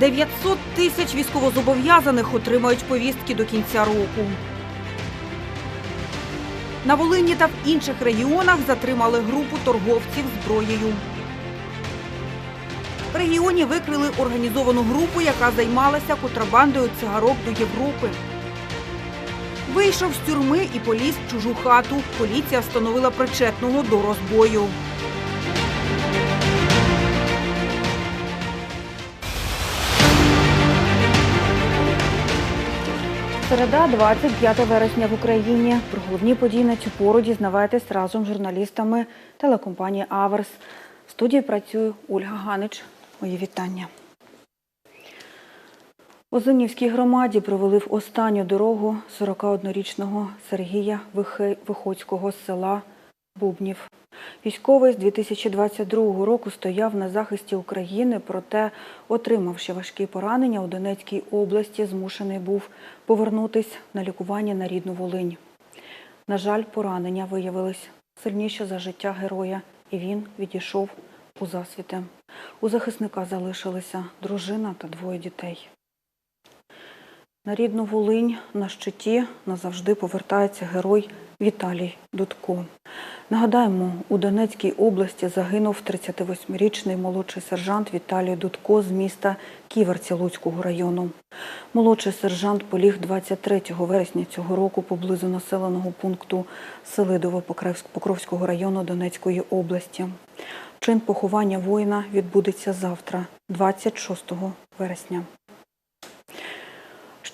900 тисяч військовозобов'язаних отримають повістки до кінця року. На Волині та в інших регіонах затримали групу торговців зброєю. В регіоні викрили організовану групу, яка займалася контрабандою цигарок до Європи. Вийшов з тюрми і поліз в чужу хату. Поліція встановила причетного до розбою. Середа, 25 вересня в Україні. Про головні події на цю пору дізнавайтесь разом з журналістами телекомпанії Аверс. В студії працює Ольга Ганич. Мої вітання. У Зимнівській громаді провели в останню дорогу 41-річного Сергія Виходського з села Бубнів. Військовий з 2022 року стояв на захисті України, проте, отримавши важкі поранення у Донецькій області, змушений був повернутись на лікування на рідну Волинь. На жаль, поранення виявились сильніше за життя героя, і він відійшов у засвіти. У захисника залишилися дружина та двоє дітей. На рідну Волинь на щиті назавжди повертається герой Віталій Дудко. Нагадаємо, у Донецькій області загинув 38-річний молодший сержант Віталій Дудко з міста Ківерці Луцького району. Молодший сержант поліг 23 вересня цього року поблизу населеного пункту Селидово Покровського району Донецької області. Чин поховання воїна відбудеться завтра, 26 вересня.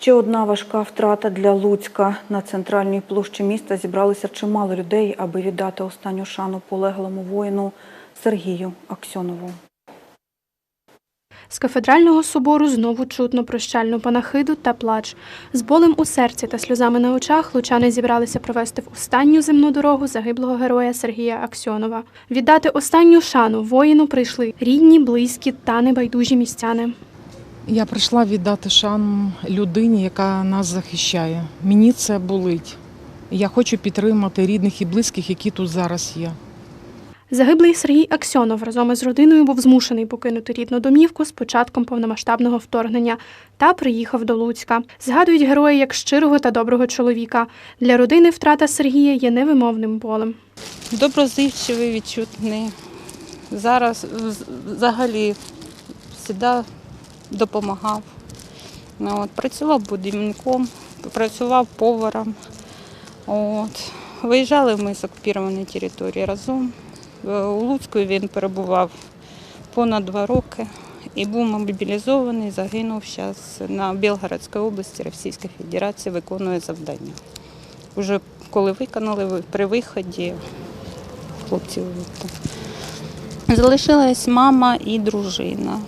Ще одна важка втрата для Луцька. На центральній площі міста зібралося чимало людей, аби віддати останню шану полеглому воїну Сергію Аксьонову. З кафедрального собору знову чутно прощальну панахиду та плач. З болем у серці та сльозами на очах лучани зібралися провести в останню земну дорогу загиблого героя Сергія Аксьонова. Віддати останню шану воїну прийшли рідні, близькі та небайдужі містяни. Я прийшла віддати шану людині, яка нас захищає. Мені це болить. Я хочу підтримати рідних і близьких, які тут зараз є. Загиблий Сергій Аксьонов разом із родиною був змушений покинути рідну домівку з початком повномасштабного вторгнення та приїхав до Луцька. Згадують героя як щирого та доброго чоловіка. Для родини втрата Сергія є невимовним болем. доброзичливий, відчутний. Зараз взагалі завжди допомагав. Ну, От, працював будівником, працював поваром. От. Виїжджали ми з окупованої території разом. Е, У Луцьку він перебував понад два роки і був мобілізований, загинув зараз на Білгородській області Російської Федерації, виконує завдання. Уже коли виконали при виході, хлопців. Залишилась мама і дружина.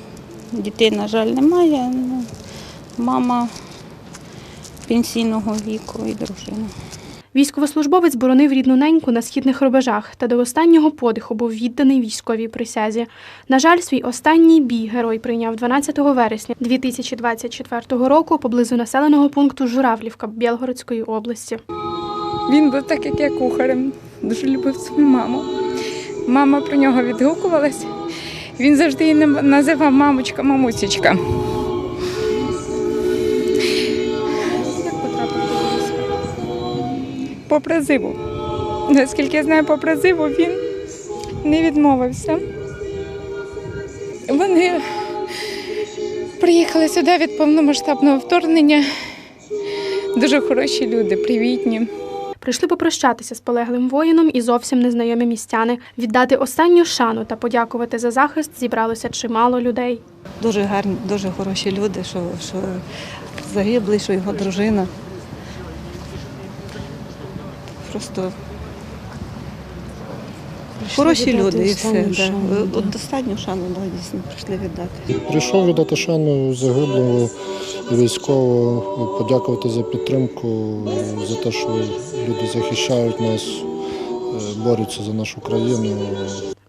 Дітей, на жаль, немає. Ну, мама пенсійного віку і дружина. Військовослужбовець боронив рідну неньку на східних рубежах та до останнього подиху був відданий військовій присязі. На жаль, свій останній бій герой прийняв 12 вересня 2024 року поблизу населеного пункту Журавлівка Білгородської області. Він був так, як я кухарем, дуже любив свою маму. Мама про нього відгукувалась. Він завжди її називав мамочка, мамусечка. По призиву. Наскільки я знаю, по призиву він не відмовився. Вони приїхали сюди від повномасштабного вторгнення. Дуже хороші люди, привітні. Прийшли попрощатися з полеглим воїном і зовсім незнайомі містяни. Віддати останню шану та подякувати за захист зібралося чимало людей. Дуже гарні, дуже хороші люди, що, що загиблий, що його дружина. Просто хороші люди і все. Да. От достатньо шану да, дійсно прийшли віддати. Прийшов віддати шану загиблому військового, подякувати за підтримку, за те, що люди захищають нас, е, борються за нашу країну.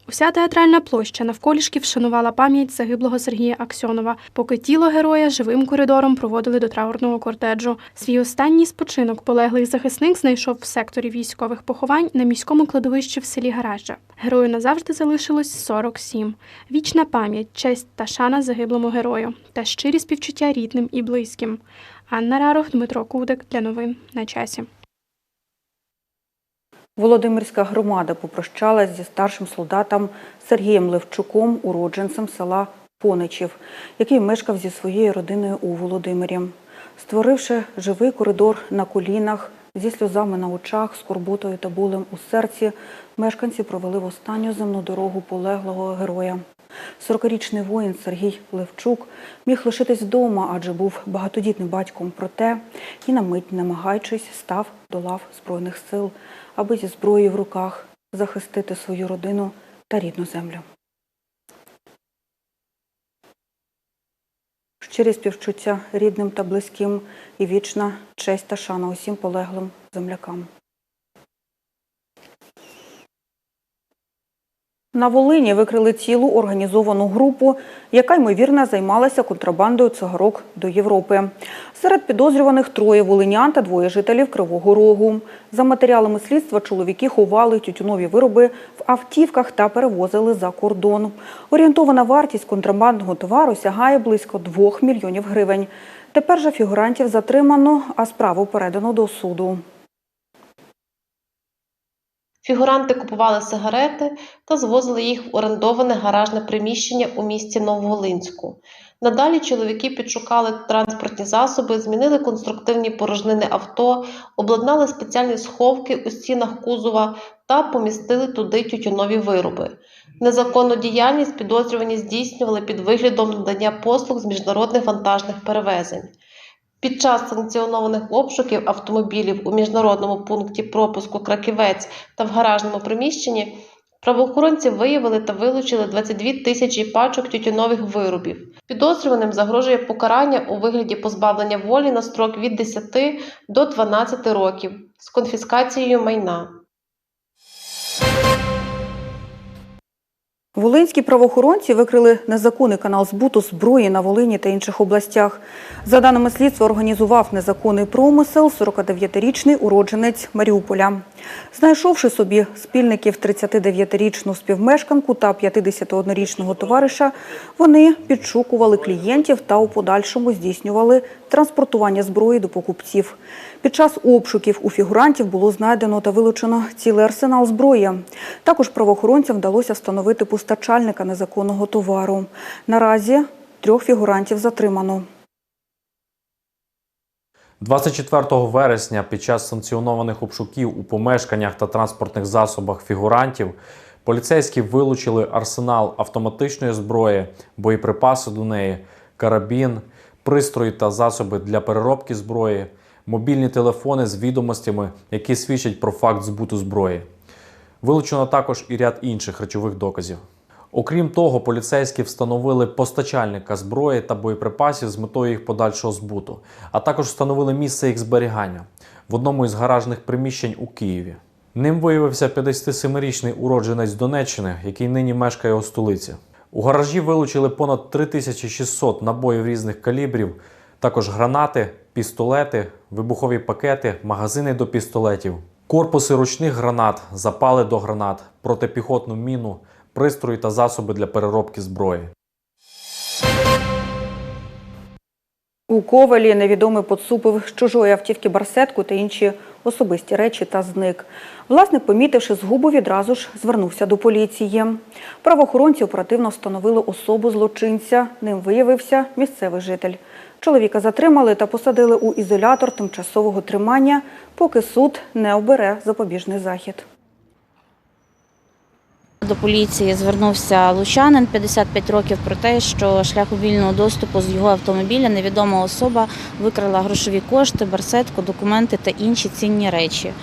Уся театральна площа навколішки вшанувала пам'ять загиблого Сергія Аксьонова, поки тіло героя живим коридором проводили до траурного кортеджу. Свій останній спочинок полеглий захисник знайшов в секторі військових поховань на міському кладовищі в селі Гаража. Герою назавжди залишилось 47. Вічна пам'ять, честь та шана загиблому герою та щирі співчуття рідним і близьким. Анна Рарох, Дмитро Кудик для новин на часі. Володимирська громада попрощалась зі старшим солдатом Сергієм Левчуком, уродженцем села Поничів, який мешкав зі своєю родиною у Володимирі. Створивши живий коридор на колінах, зі сльозами на очах, скорботою та болем у серці, мешканці провели в останню земну дорогу полеглого героя. 40-річний воїн Сергій Левчук міг лишитись вдома, адже був багатодітним батьком. Проте і на мить, намагаючись, став до лав Збройних сил, аби зі зброєю в руках захистити свою родину та рідну землю. Щирі співчуття рідним та близьким і вічна честь та шана усім полеглим землякам. На Волині викрили цілу організовану групу, яка ймовірно займалася контрабандою цигарок до Європи. Серед підозрюваних троє волинян та двоє жителів Кривого Рогу. За матеріалами слідства чоловіки ховали тютюнові вироби в автівках та перевозили за кордон. Орієнтована вартість контрабандного товару сягає близько 2 мільйонів гривень. Тепер же фігурантів затримано, а справу передано до суду. Фігуранти купували сигарети та звозили їх в орендоване гаражне приміщення у місті Нововолинську. Надалі чоловіки підшукали транспортні засоби, змінили конструктивні порожнини авто, обладнали спеціальні сховки у стінах кузова та помістили туди тютюнові вироби. Незаконну діяльність підозрювані здійснювали під виглядом надання послуг з міжнародних вантажних перевезень. Під час санкціонованих обшуків автомобілів у міжнародному пункті пропуску Краківець та в гаражному приміщенні правоохоронці виявили та вилучили 22 тисячі пачок тютюнових виробів. Підозрюваним загрожує покарання у вигляді позбавлення волі на строк від 10 до 12 років з конфіскацією майна. Волинські правоохоронці викрили незаконний канал збуту зброї на Волині та інших областях. За даними слідства, організував незаконний промисел 49-річний уродженець Маріуполя. Знайшовши собі спільників 39-річну співмешканку та 51-річного товариша, вони підшукували клієнтів та у подальшому здійснювали транспортування зброї до покупців. Під час обшуків у фігурантів було знайдено та вилучено цілий арсенал зброї. Також правоохоронцям вдалося встановити постачальника незаконного товару. Наразі трьох фігурантів затримано. 24 вересня під час санкціонованих обшуків у помешканнях та транспортних засобах фігурантів поліцейські вилучили арсенал автоматичної зброї, боєприпаси до неї, карабін, пристрої та засоби для переробки зброї, мобільні телефони з відомостями, які свідчать про факт збуту зброї. Вилучено також і ряд інших речових доказів. Окрім того, поліцейські встановили постачальника зброї та боєприпасів з метою їх подальшого збуту, а також встановили місце їх зберігання в одному із гаражних приміщень у Києві. Ним виявився 57-річний уродженець Донеччини, який нині мешкає у столиці. У гаражі вилучили понад 3600 набоїв різних калібрів, також гранати, пістолети, вибухові пакети, магазини до пістолетів, корпуси ручних гранат, запали до гранат, протипіхотну міну, пристрої та засоби для переробки зброї. У Ковалі невідомий поцупив з чужої автівки барсетку та інші особисті речі та зник. Власник, помітивши згубу, відразу ж звернувся до поліції. Правоохоронці оперативно встановили особу злочинця. Ним виявився місцевий житель. Чоловіка затримали та посадили у ізолятор тимчасового тримання, поки суд не обере запобіжний захід. До поліції звернувся лучанин 55 років про те, що шляхом вільного доступу з його автомобіля невідома особа викрала грошові кошти, барсетку, документи та інші цінні речі.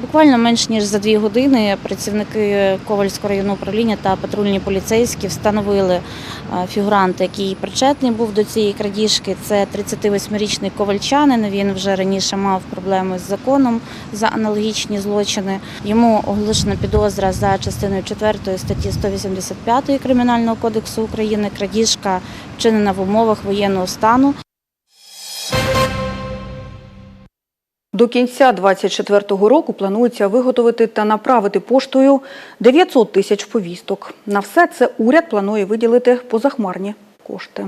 Буквально менш ніж за дві години працівники Ковальського районного управління та патрульні поліцейські встановили е, фігуранта, який причетний був до цієї крадіжки. Це 38-річний ковальчанин. Він вже раніше мав проблеми з законом за аналогічні злочини. Йому оголошена підозра за частиною 4 статті 185 Кримінального кодексу України. Крадіжка вчинена в умовах воєнного стану. До кінця 2024 року планується виготовити та направити поштою 900 тисяч повісток. На все це уряд планує виділити позахмарні кошти.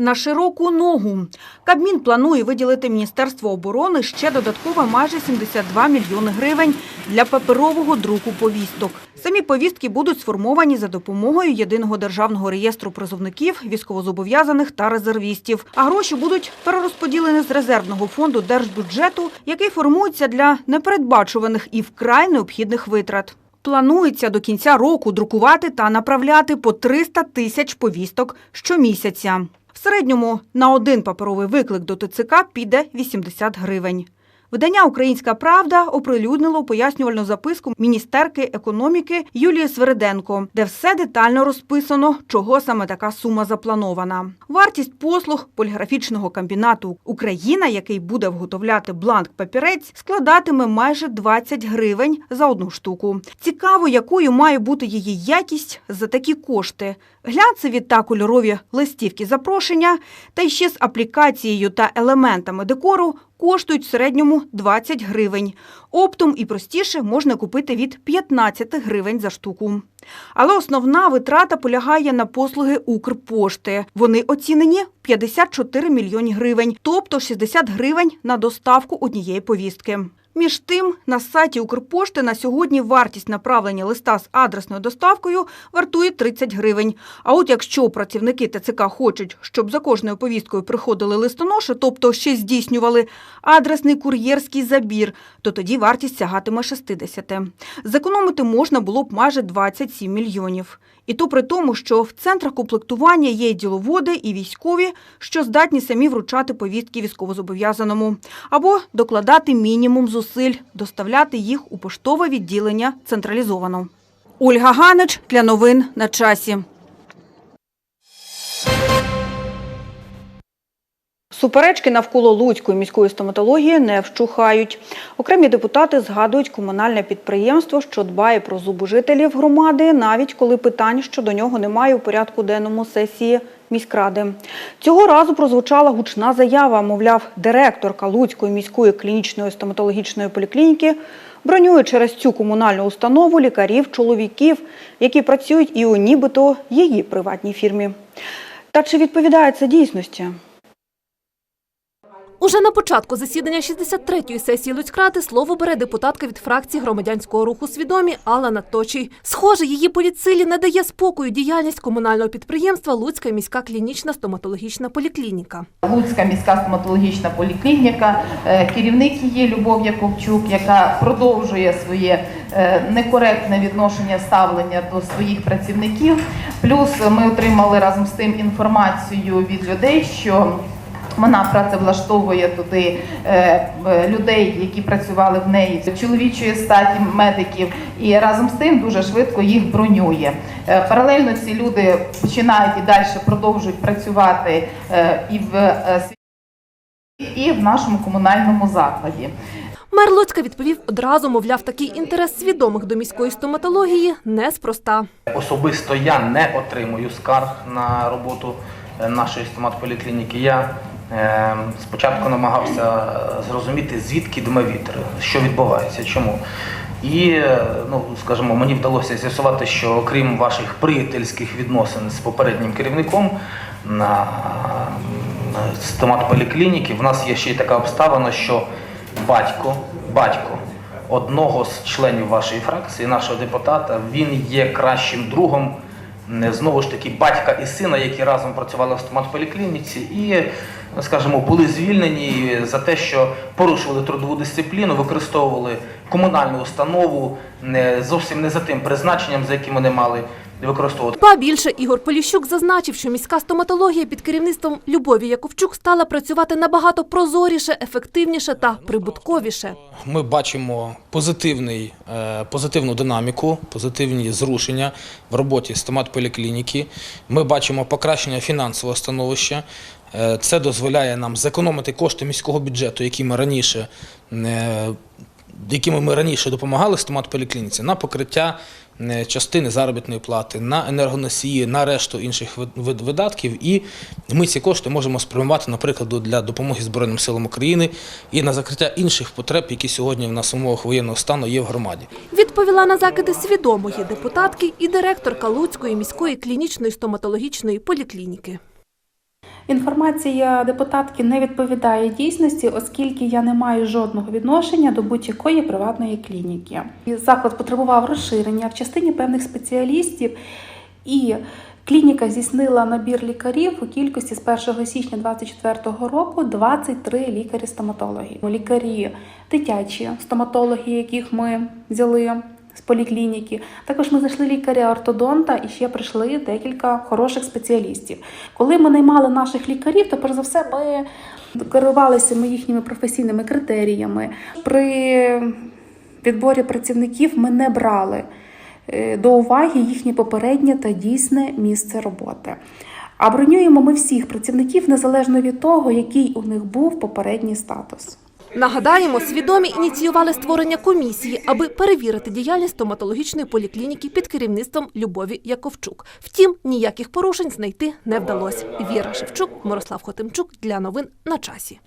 На широку ногу Кабмін планує виділити Міністерству оборони ще додатково майже 72 мільйони гривень для паперового друку повісток. Самі повістки будуть сформовані за допомогою єдиного державного реєстру призовників, військовозобов'язаних та резервістів. А гроші будуть перерозподілені з резервного фонду держбюджету, який формується для непередбачуваних і вкрай необхідних витрат. Планується до кінця року друкувати та направляти по 300 тисяч повісток щомісяця. Середньому на один паперовий виклик до ТЦК піде 80 гривень. Видання Українська Правда оприлюднило пояснювальну записку міністерки економіки Юлії Свериденко, де все детально розписано, чого саме така сума запланована. Вартість послуг поліграфічного комбінату Україна, який буде вготовляти бланк папірець, складатиме майже 20 гривень за одну штуку. Цікаво, якою має бути її якість за такі кошти. Глянцеві та кольорові листівки запрошення, та ще з аплікацією та елементами декору коштують в середньому 20 гривень. Оптом і простіше можна купити від 15 гривень за штуку. Але основна витрата полягає на послуги Укрпошти. Вони оцінені в 54 мільйони гривень, тобто 60 гривень на доставку однієї повістки. Між тим, на сайті Укрпошти на сьогодні вартість направлення листа з адресною доставкою вартує 30 гривень. А от якщо працівники ТЦК хочуть, щоб за кожною повісткою приходили листоноші, тобто ще здійснювали адресний кур'єрський забір, то тоді вартість сягатиме 60. Зекономити можна було б майже 27 мільйонів. І то при тому, що в центрах комплектування є діловоди, і військові, що здатні самі вручати повістки військовозобов'язаному, або докладати мінімум зусиль, доставляти їх у поштове відділення централізовано. Ольга Ганич для новин на часі. Суперечки навколо Луцької міської стоматології не вщухають. Окремі депутати згадують комунальне підприємство, що дбає про зубожителів громади, навіть коли питань щодо нього немає у порядку денному сесії міськради. Цього разу прозвучала гучна заява, мовляв, директорка Луцької міської клінічної стоматологічної поліклініки бронює через цю комунальну установу лікарів-чоловіків, які працюють і у нібито її приватній фірмі. Та чи відповідає це дійсності? Уже на початку засідання 63-ї сесії Луцькрати слово бере депутатка від фракції громадянського руху «Свідомі» Алла Надточій. Схоже, її політсилі не дає спокою діяльність комунального підприємства Луцька міська клінічна стоматологічна поліклініка. Луцька міська стоматологічна поліклініка, е, керівник її Любов Яковчук, яка продовжує своє е, некоректне відношення ставлення до своїх працівників. Плюс ми отримали разом з тим інформацію від людей, що вона працевлаштовує туди е, е, людей, які працювали в неї чоловічої статі медиків, і разом з тим дуже швидко їх бронює. Е, Паралельно ці люди починають і далі продовжують працювати і в світі, і в нашому комунальному закладі. Мер Луцька відповів одразу, мовляв, такий інтерес свідомих до міської стоматології неспроста. Особисто я не отримую скарг на роботу нашої стоматполіклініки. Я спочатку намагався зрозуміти, звідки дме вітер, що відбувається, чому. І, ну, скажімо, мені вдалося з'ясувати, що окрім ваших приятельських відносин з попереднім керівником на м, стоматполіклініки, в нас є ще й така обставина, що батько, батько одного з членів вашої фракції, нашого депутата, він є кращим другом знову ж таки батька і сина, які разом працювали в стоматполіклініці, і, скажімо, були звільнені за те, що порушували трудову дисципліну, використовували комунальну установу не зовсім не за тим призначенням, за яким вони мали використовувати. Ба більше Ігор Поліщук зазначив, що міська стоматологія під керівництвом Любові Яковчук стала працювати набагато прозоріше, ефективніше та прибутковіше. Ми бачимо позитивний, е, позитивну динаміку, позитивні зрушення в роботі стоматполіклініки. Ми бачимо покращення фінансового становища. Е, Це дозволяє нам зекономити кошти міського бюджету, які ми раніше, е, якими ми раніше допомагали стоматполіклініці, на покриття частини заробітної плати, на енергоносії, на решту інших вид- вид- видатків. І ми ці кошти можемо спрямувати, наприклад, для допомоги Збройним силам України і на закриття інших потреб, які сьогодні в нас умовах воєнного стану є в громаді. Відповіла на закиди свідомої депутатки і директорка Луцької міської клінічної стоматологічної поліклініки. Інформація депутатки не відповідає дійсності, оскільки я не маю жодного відношення до будь-якої приватної клініки. Заклад потребував розширення в частині певних спеціалістів, і клініка здійснила набір лікарів у кількості з 1 січня 2024 року 23 лікарі-стоматологи. Лікарі дитячі стоматологи, яких ми взяли з поліклініки. Також ми знайшли лікаря-ортодонта і ще прийшли декілька хороших спеціалістів. Коли ми наймали наших лікарів, то перш за все ми керувалися ми їхніми професійними критеріями. При відборі працівників ми не брали е, до уваги їхнє попереднє та дійсне місце роботи. А бронюємо ми всіх працівників незалежно від того, який у них був попередній статус. Нагадаємо, свідомі ініціювали створення комісії, аби перевірити діяльність стоматологічної поліклініки під керівництвом Любові Яковчук. Втім, ніяких порушень знайти не вдалося. Віра Шевчук, Мирослав Хотимчук для новин на часі.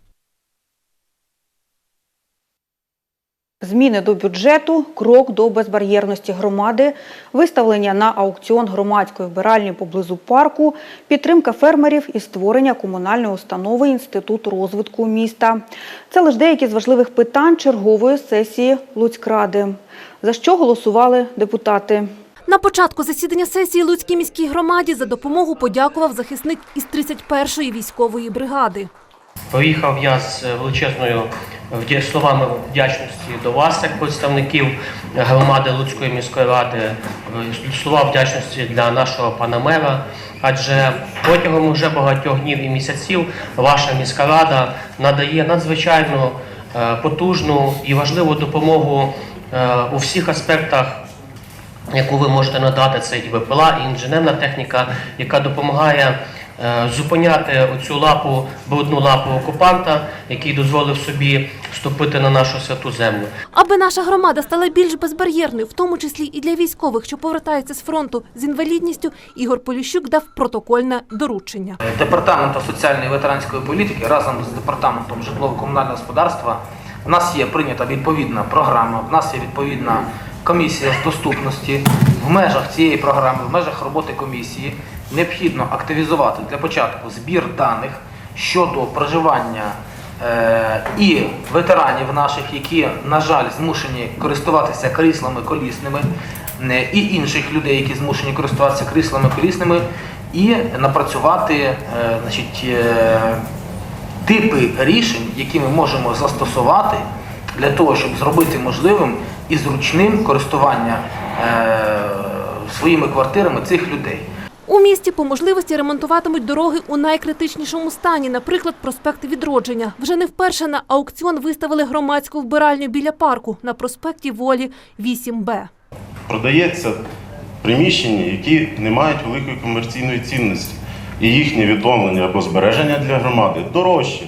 Зміни до бюджету, крок до безбар'єрності громади, виставлення на аукціон громадської вбиральні поблизу парку, підтримка фермерів і створення комунальної установи Інститут розвитку міста. Це лише деякі з важливих питань чергової сесії Луцькради. За що голосували депутати? На початку засідання сесії Луцькій міській громаді за допомогу подякував захисник із 31-ї військової бригади. Поїхав я з величезною вдя- словами вдячності до вас, як представників громади Луцької міської ради, е, слова вдячності для нашого пана мера. Адже протягом вже багатьох днів і місяців ваша міська рада надає надзвичайно е, потужну і важливу допомогу е, у всіх аспектах яку ви можете надати, це і ВПЛА, і інженерна техніка, яка допомагає е, зупиняти оцю лапу, брудну лапу окупанта, який дозволив собі вступити на нашу святу землю. Аби наша громада стала більш безбар'єрною, в тому числі і для військових, що повертаються з фронту з інвалідністю, Ігор Поліщук дав протокольне доручення. Департаменту соціальної і ветеранської політики разом з департаментом житлово-комунального господарства в нас є прийнята відповідна програма, в нас є відповідна комісія з доступності. В межах цієї програми, в межах роботи комісії необхідно активізувати для початку збір даних щодо проживання е, і ветеранів наших, які, на жаль, змушені користуватися кріслами колісними, е, і інших людей, які змушені користуватися кріслами колісними, і напрацювати е, значить, типи рішень, які ми можемо застосувати для того, щоб зробити можливим і зручним користування своїми квартирами цих людей. У місті по можливості ремонтуватимуть дороги у найкритичнішому стані, наприклад, проспект Відродження. Вже не вперше на аукціон виставили громадську вбиральню біля парку на проспекті Волі 8Б. продається приміщення, які не мають великої комерційної цінності, і їхнє відновлення або збереження для громади дорожче,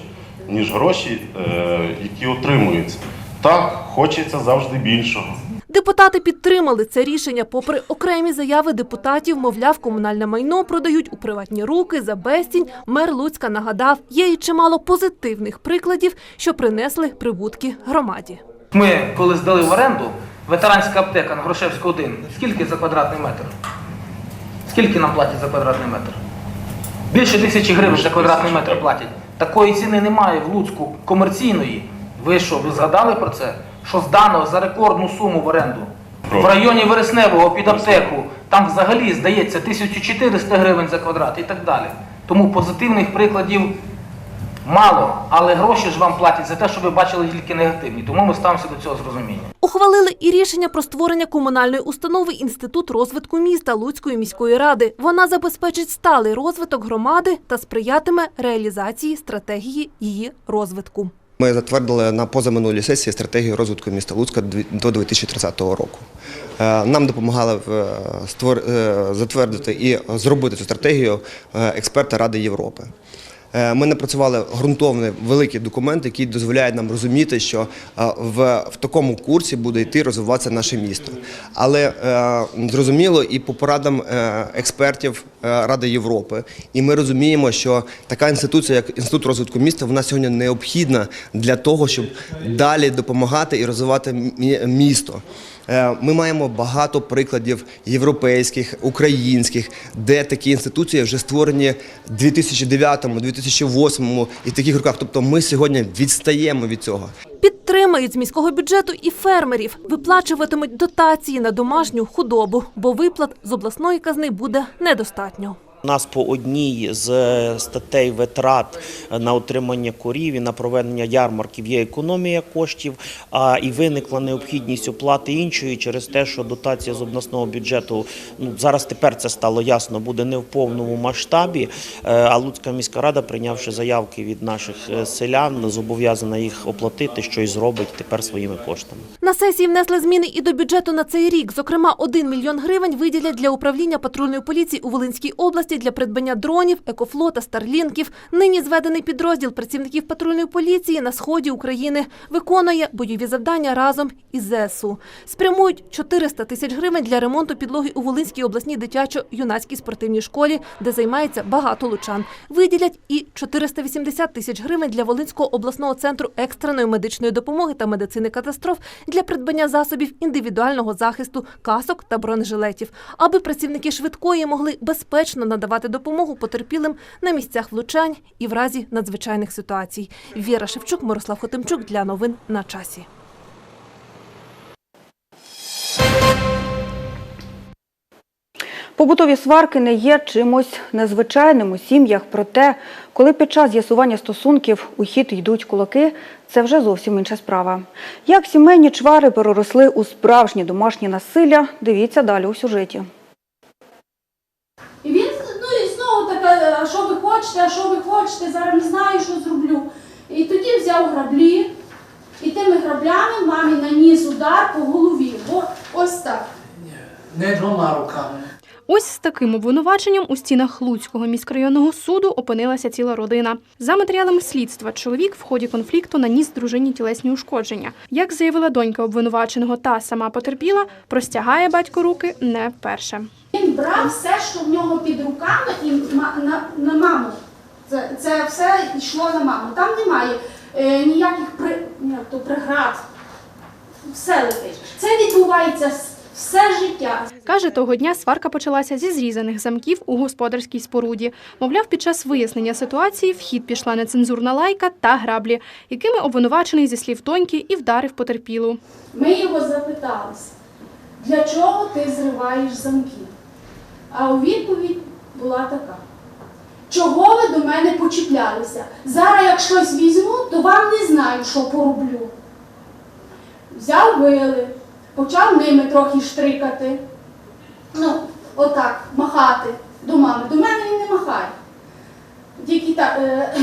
ніж гроші, е, які отримуються. Так, хочеться завжди більшого. Депутати підтримали це рішення, попри окремі заяви депутатів, мовляв, комунальне майно продають у приватні руки за безцінь. Мер Луцька нагадав, є і чимало позитивних прикладів, що принесли прибутки громаді. Ми, коли здали в оренду, ветеранська аптека на Грушевську 1, скільки за квадратний метр? Скільки нам платять за квадратний метр? Більше тисячі гривень за квадратний метр платять. Такої ціни немає в Луцьку комерційної. Ви що, ви згадали про це? Що здано за рекордну суму в оренду? В районі Вересневого під аптеку там взагалі здається 1400 гривень за квадрат і так далі. Тому позитивних прикладів Мало, але гроші ж вам платять за те, що ви бачили тільки негативні. Тому ми ставимося до цього з розумінням. Ухвалили і рішення про створення комунальної установи Інститут розвитку міста Луцької міської ради. Вона забезпечить сталий розвиток громади та сприятиме реалізації стратегії її розвитку. Ми затвердили на позаминулій сесії стратегію розвитку міста Луцька до 2030 року. Е, Нам допомагали е, е, затвердити і зробити цю стратегію експерти Ради Європи. Е, Ми напрацювали ґрунтовний великий документ, який дозволяє нам розуміти, що е, в, в такому курсі буде йти розвиватися наше місто. Але е, зрозуміло і по порадам експертів Ради Європи. І ми розуміємо, що така інституція, як інститут розвитку міста, вона сьогодні необхідна для того, щоб далі допомагати і розвивати мі- місто. Е, Ми маємо багато прикладів європейських, українських, де такі інституції вже створені в 2009, 2008 і таких роках. Тобто ми сьогодні відстаємо від цього. Підтримають з міського бюджету і фермерів, виплачуватимуть дотації на домашню худобу, бо виплат з обласної казни буде недостатньо. Нас по одній з статей витрат на утримання корів і на проведення ярмарків є економія коштів, а і виникла необхідність оплати іншої через те, що дотація з обласного бюджету ну зараз тепер це стало ясно, буде не в повному масштабі. Е, А Луцька міська рада, прийнявши заявки від наших е, селян, зобов'язана їх оплатити, що й зробить тепер своїми коштами. На сесії внесли зміни і до бюджету на цей рік. Зокрема, 1 мільйон гривень виділять для управління патрульної поліції у Волинській області для придбання дронів, екофлота, старлінків. Нині зведений підрозділ працівників патрульної поліції на сході України виконує бойові завдання разом із ЗСУ. Спрямують 400 тисяч гривень для ремонту підлоги у Волинській обласній дитячо-юнацькій спортивній школі, де займається багато лучан. Виділять і 480 тисяч гривень для Волинського обласного центру екстреної медичної допомоги та медицини катастроф для придбання засобів індивідуального захисту, касок та бронежилетів, аби працівники швидкої могли безпечно надавати допомогу потерпілим на місцях влучань і в разі надзвичайних ситуацій. Віра Шевчук, Мирослав Хотимчук для новин на часі. Побутові сварки не є чимось незвичайним у сім'ях, проте, коли під час з'ясування стосунків у хід йдуть кулаки, це вже зовсім інша справа. Як сімейні чвари переросли у справжнє домашнє насилля, дивіться далі у сюжеті. І він ну і знову таке, а що ви хочете, а що ви хочете, зараз не знаю, що зроблю. І тоді взяв граблі, і тими граблями мамі наніс удар по голові. Бо ось так. Не двома руками. Ось з таким обвинуваченням у стінах Луцького міськрайонного суду опинилася ціла родина. За матеріалами слідства, чоловік в ході конфлікту наніс дружині тілесні ушкодження. Як заявила донька обвинуваченого та сама потерпіла, простягає батько руки не вперше. Він брав все, що в нього під руками, і на, на маму. Це, це все йшло на маму. Там немає е, ніяких при, як то, преград. Все летить. Це відбувається все життя. Каже, того дня сварка почалася зі зрізаних замків у господарській споруді. Мовляв, під час вияснення ситуації в хід пішла нецензурна лайка та граблі, якими обвинувачений зі слів доньки і вдарив потерпілу. Ми його запиталися, для чого ти зриваєш замки? А у відповідь була така. Чого ви до мене почіплялися? Зараз як щось візьму, то вам не знаю, що пороблю. Взяв вили, почав ними трохи штрикати. Ну, отак, махати до мами. До мене він не махає. Тільки так, е,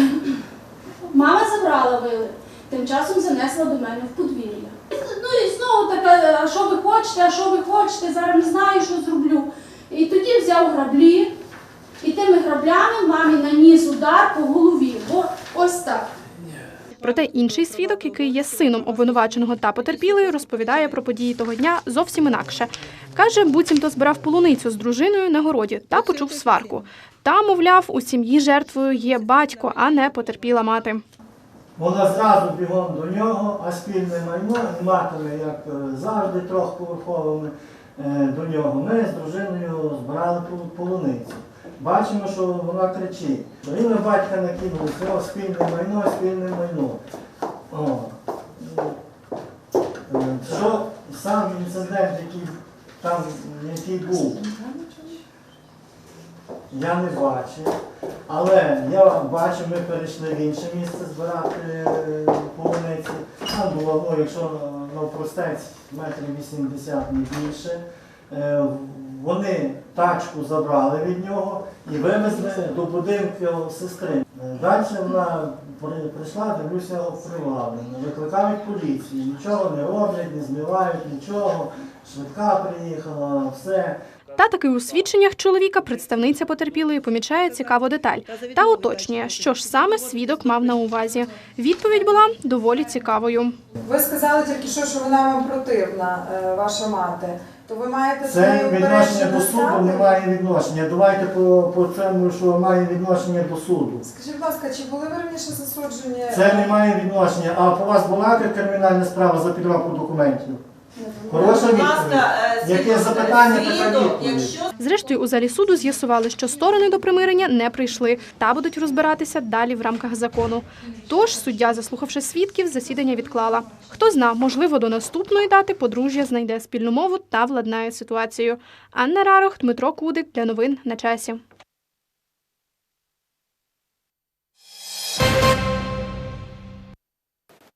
мама забрала вили, тим часом занесла до мене в подвір'я. Ну і знову таке, а що ви хочете, а що ви хочете, зараз не знаю, що зроблю. І тоді взяв граблі, і тими граблями мамі наніс удар по голові. Бо ось так. Проте інший свідок, який є сином обвинуваченого та потерпілої, розповідає про події того дня зовсім інакше. Каже, буцімто збирав полуницю з дружиною на городі та почув сварку. Та, мовляв, у сім'ї жертвою є батько, а не потерпіла мати. Вона зразу бігом до нього, а спільне майно матиме, як е, завжди, трьохповерховими е, до нього. Ми з дружиною збирали полуницю. Бачимо, що вона кричить. Він на батька все, спільне майно, спільне майно. О. Е, Що сам інцидент, який там який був, я не бачив. Але я бачу, ми перейшли в інше місце збирати е, полуниці. Там було, ну, якщо навпростець, метрів 80 не більше. Е, Вони тачку забрали від нього і вивезли до будинку сестри. Е, Далі вона при- прийшла, дивлюся, приваблена. Викликають поліцію, нічого не роблять, не змивають нічого. Швидка приїхала, все. Та таки у свідченнях чоловіка представниця потерпілої помічає цікаву деталь та уточнює, що ж саме свідок мав на увазі. Відповідь була доволі цікавою. Ви сказали тільки що, що вона вам противна, е, ваша мати. То ви маєте Це відношення до суду не має відношення. Давайте по, по цьому, що має відношення до суду. Скажіть, будь ласка, чи були ви раніше засуджені? Це не має відношення. А по вас була кримінальна справа за підробку документів? Хороша Будь ласка, е, Яке запитання, така свідок, відповідь. якщо Зрештою, у залі суду з'ясували, що сторони до примирення не прийшли та будуть розбиратися далі в рамках закону. Тож суддя, заслухавши свідків, засідання відклала. Хто зна, можливо, до наступної дати подружжя знайде спільну мову та владнає ситуацію. Анна Рарох, Дмитро Кудик для новин на часі.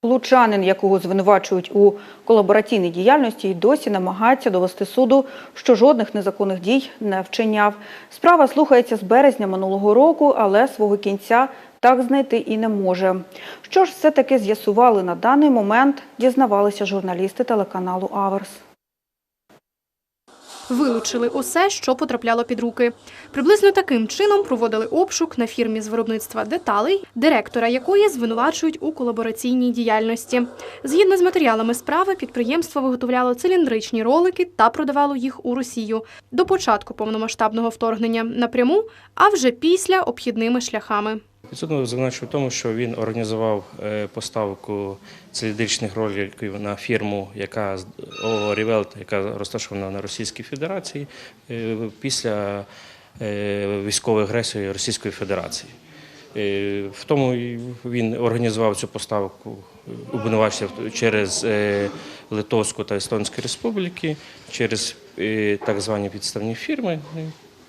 Лучанин, якого звинувачують у колабораційній діяльності, й досі намагається довести суду, що жодних незаконних дій не вчиняв. Справа слухається з березня минулого року, але свого кінця так знайти і не може. Що ж все-таки з'ясували на даний момент, дізнавалися журналісти телеканалу Аверс. Вилучили усе, що потрапляло під руки. Приблизно таким чином проводили обшук на фірмі з виробництва деталей, директора якої звинувачують у колабораційній діяльності. Згідно з матеріалами справи, підприємство виготовляло циліндричні ролики та продавало їх у Росію до початку повномасштабного вторгнення напряму, а вже після обхідними шляхами. Підсудно звинувачує в тому, що він організував е, поставку циліндричних роликів на фірму, яка ООО «Рівелт», яка розташована на Російській Федерації е, після е, військової агресії Російської Федерації. В тому він організував цю поставку, обвинувачив через Литовську та Естонську республіки, через так звані підставні фірми.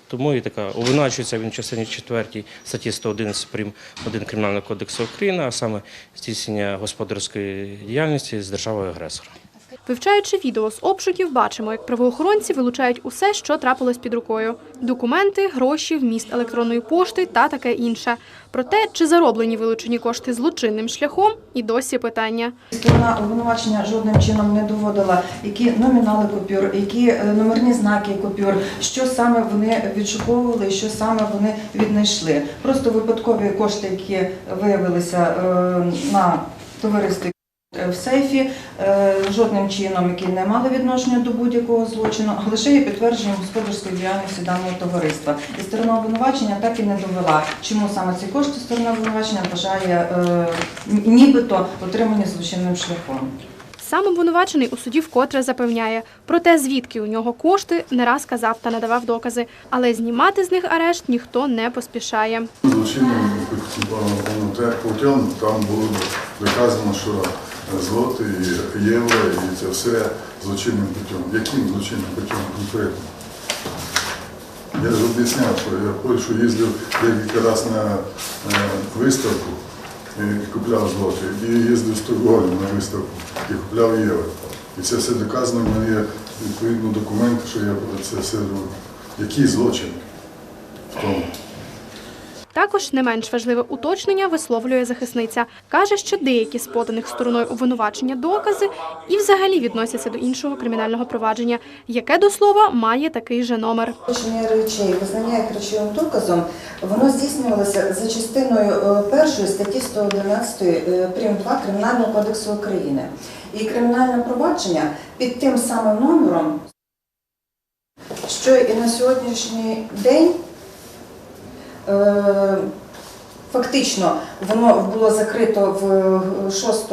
Тому і така обвинувачується він в частині 4 статті 111 прим. 1 Кримінального кодексу України, а саме здійснення господарської діяльності з державою агресора. Вивчаючи відео з обшуків, бачимо, як правоохоронці вилучають усе, що трапилось під рукою: документи, гроші, вміст електронної пошти та таке інше. Про те, чи зароблені вилучені кошти злочинним шляхом, і досі питання. Сторона обвинувачення жодним чином не доводила, які номінали купюр, які е, номерні знаки купюр, що саме вони відшуковували, що саме вони віднайшли. Просто випадкові кошти, які виявилися е, на товаристві. В сейфі е, жодним чином, які не мали відношення до будь-якого злочину, а лише є підтвердженням господарської діяльності даного товариства. І сторона обвинувачення так і не довела, чому саме ці кошти сторона обвинувачення вважає е, нібито отримані злочинним шляхом. Сам обвинувачений у суді вкотре запевняє про те, звідки у нього кошти, не раз казав та надавав докази, але знімати з них арешт ніхто не поспішає. Злочинним так там було доказано, що злоти, і євро, і це все злочинним путем. Яким злочинним путем конкретно? Я ж об'ясняв, що я в Польщу їздив декілька разів на е, виставку і купляв злоти. І їздив в Стокгольм на виставку і купляв євро. І це все доказано, в мене є відповідно документи, що я це все роблю. Який злочин в тому? Також не менш важливе уточнення висловлює захисниця. Каже, що деякі з поданих стороною обвинувачення докази і взагалі відносяться до іншого кримінального провадження, яке до слова має такий же номер. Вилучення речей, визнання їх речовим доказом, воно здійснювалося за частиною е, першої статті 111 е, прим. 2 Кримінального кодексу України. І кримінальне провадження під тим самим номером, що і на сьогоднішній день фактично воно було закрито в 6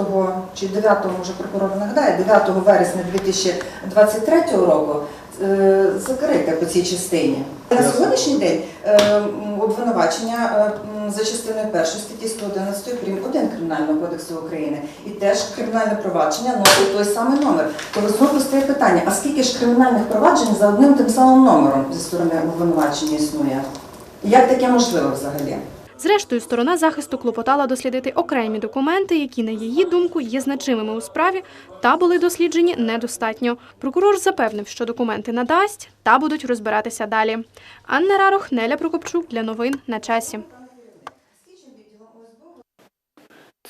чи 9, може прокурор нагадає, 9 вересня 2023 року. е, Закрите по цій частині. На сьогоднішній день е, обвинувачення е, за частиною першої статті 111 прим. 1 Кримінального кодексу України і теж кримінальне провадження носить той самий номер. То знову стає питання: а скільки ж кримінальних проваджень за одним тим самим номером зі сторони обвинувачення існує? Як таке можливо взагалі? Зрештою, сторона захисту клопотала дослідити окремі документи, які, на її думку, є значимими у справі та були досліджені недостатньо. Прокурор запевнив, що документи надасть та будуть розбиратися далі. Анна Рарох, Неля Прокопчук для новин на часі.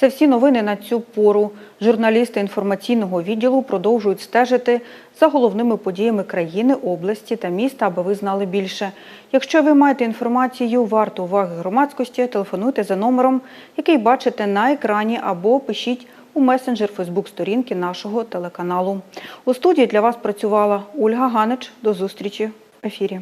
Це всі новини на цю пору. Журналісти інформаційного відділу продовжують стежити за головними подіями країни, області та міста, аби ви знали більше. Якщо ви маєте інформацію варту уваги громадськості, телефонуйте за номером, який бачите на екрані, або пишіть у месенджер Фейсбук-сторінки нашого телеканалу. У студії для вас працювала Ольга Ганич. До зустрічі в ефірі.